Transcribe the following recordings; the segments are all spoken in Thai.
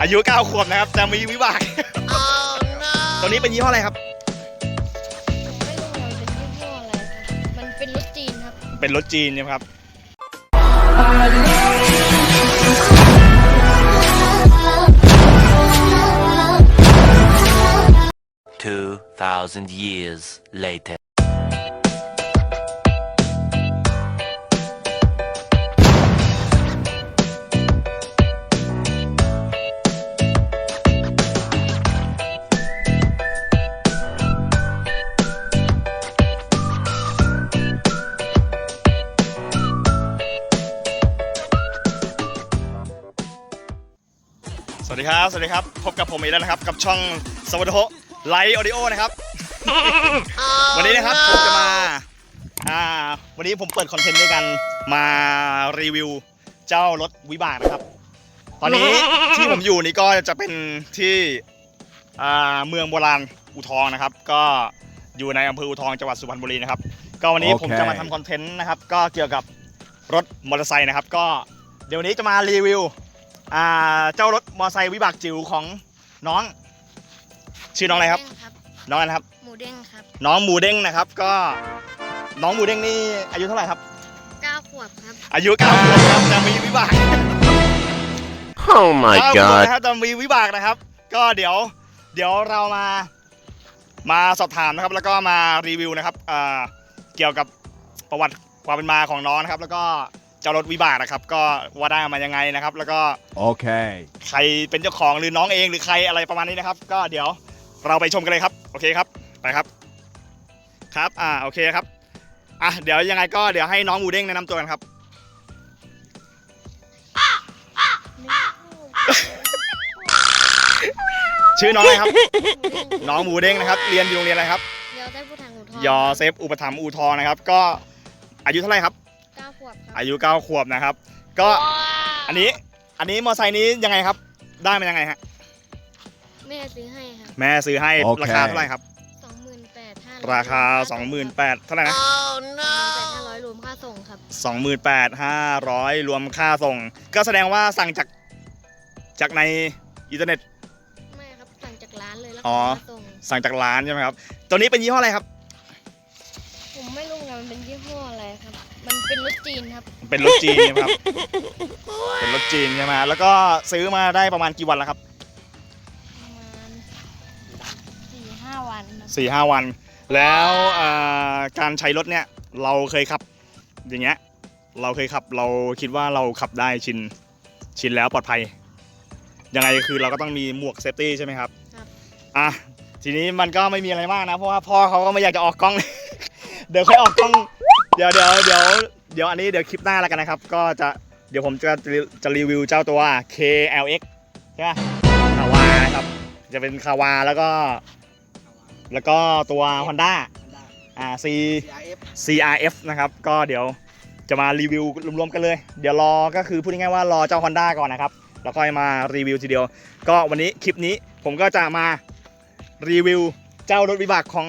อายุ9ขวบนะครับจะมีวิบากตัวนี้เป็นยี่ห้ออะไรครับ ผมไม่รู้ว่ามันเป็นยี่ห้ออะไรครับ มันเป็นรถจีนครับ เป็นรถจีนใช่ไหมครับ 2,000 years later. ดีครับ สวัสดีครับ พบกับผมอีกแล้วนะครับ กับช่องสวัสดีโฮไลท์ออดิโอนะครับ วันนี้นะครับผมจะมา อ่า วันนี้ผมเปิดคอนเทนต์ด้วยกันมารีวิวเจ้ารถวิบากนะครับ ตอนนี้ที่ผมอยู่นี่ก็จะเป็นที่อ่าเมืองโบราณอูทองนะครับ ก็อยู่ในอำเภออูทองจังหวัดสุพรรณบุรีนะครับ ก็วันนี้โอเคผมจะมาทำคอนเทนต์นะครับ ก็เกี่ยวกับรถมอเตอร์ไซค์นะครับ ก็เดี๋ยววันนี้จะมารีวิว อ่าเจ้ารถมอเตอร์ไซค์วิบากจิ๋วของน้อง ชื่อน้องอะไรครับหมูเด้งครับ น้องอะไรนะครับ หมูเด้งครับน้องหมูเด้งนะครับ ก็ น้องหมูเด้งนี่อายุเท่าไหร่ครับ เก้าขวบครับ อายุเก้าขวบครับจะมีวิบาก Oh my เก้าขวบ god. นะครับจะมีวิบากนะครับ ก็เดี๋ยวเดี๋ยวเรามามาสอบถามนะครับ แล้วก็มารีวิวนะครับอ่าเกี่ยวกับประวัติความเป็นมาของน้องนะครับ แล้วก็ เจ้ารถวิบากนะครับ ก็ว่าได้มายังไงนะครับ แล้วก็ Okay. ใครเป็นเจ้าของหรือน้องเองหรือใครอะไรประมาณนี้นะครับ ก็เดี๋ยวเราไปชมกันเลยครับ โอเคครับไปครับ ครับอ่าโอเคครับอะเดี๋ยวยังไงก็เดี๋ยวให้น้องหมูเด้งแนะนำตัวกันครับ ชื่อน้องอะไรครับ น้องหมูเด้งนะครับ เรียนอยู่โรงเรียนอะไรครับ เดี๋ยวได้ผู้ทางหูทองยอเซฟอุปถัมภ์อูทองนะครับ ก็อายุเท่าไหร่ครับ เก้าขวบครับอายุ9ขวบนะครับ ก็อันนี้อันนี้มอเตอร์ไซค์นี้ยังไงครับ ได้มายังไงฮะแม่ซื้อให้ครับแม่ซื้อให้โอเค ราคาเท่าไหร่ครับ สองหมื่นแปดห้าราคา 28,000เท่าไหร่นะแปดห้าร้อยรวมค่าส่งครับ28,500 รวมค่าส่ง ก็แสดงว่าสั่งจากจากในอินเทอร์เน็ต ไม่ครับสั่งจากร้านเลยแล้วอ๋อ ค่าส่งสั่งจากร้านใช่ไหมครับ ตัวนี้เป็นยี่ห้ออะไรครับ เป็นรถจีนครับเป็นรถจีนใช่ไหมครับ เป็นรถจีนใช่ไหมแล้วก็ซื้อมาได้ประมาณกี่วันแล้วครับประมาณสี่ห้าวันครับ4ี่ห้าวัน แล้วอ่าการใช้รถเนี่ยเราเคยขับ อย่างเงี้ยเราเคยขับเราคิดว่าเราขับได้ชินชินแล้วปลอดภัย ยังไงคือเราก็ต้องมีหมวกเซฟตี้ใช่ไหมครับครับ อะทีนี้มันก็ไม่มีอะไรมากนะเพราะว่าพ่อเขาก็ไม่อยากจะออกกล้อง เดี๋ยวค่อยออกกล้อง เดี๋ยวเดี๋ยวเดี๋ยว เดี๋ยวอันนี้เดี๋ยวคลิปหน้าแล้วกันนะครับ ก็จะเดี๋ยวผมจะจะรีวิวเจ้าตัว KLX ใช่ไหมคาวานะครับ จะเป็นคาวาแล้วก็ แล้วก็ตัว Honda อ่า C CRF นะครับ ก็เดี๋ยวจะมารีวิวรวมๆกันเลย เดี๋ยวรอก็คือพูดง่ายๆว่ารอเจ้า Honda ก่อนนะครับ แล้วค่อยมารีวิวทีเดียว ก็วันนี้คลิปนี้ผมก็จะมารีวิวเจ้ารถวิบากของ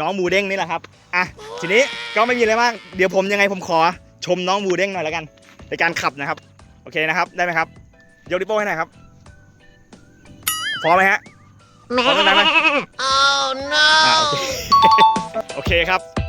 น้องหมูเด้งนี่แหละครับอะทีนี้ก็ไม่มีอะไรมากเดี๋ยวผมยังไงผมขอ ชมน้องหมูเด้งหน่อยแล้วกัน ในการขับนะครับ โอเคนะครับได้ไหมครับยกดิโป้ให้หน่อยครับพร้อมไหมฮะพร้อมกันไหม Oh no. อ่าโอเคโอเคครับ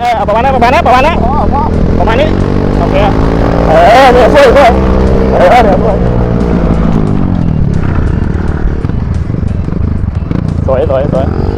เออประมาณนั้นประมาณนั้นประมาณนั้นประมาณนี้โอเคเออเนี่ยช่วยช่วยเออเนี่ยช่วยสวยสวยสวย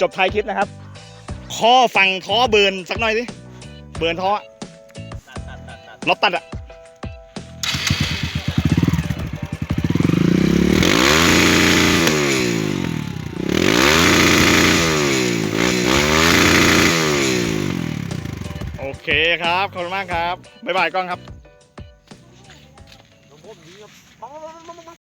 จบท้ายคลิปนะครับ ข้อฟังท้อเบิร์นสักหน่อยสิ เบิร์นท้ออะรถตัดอะโอเคครับ ขอบคุณมากครับ บ๊ายบายกล้องครับ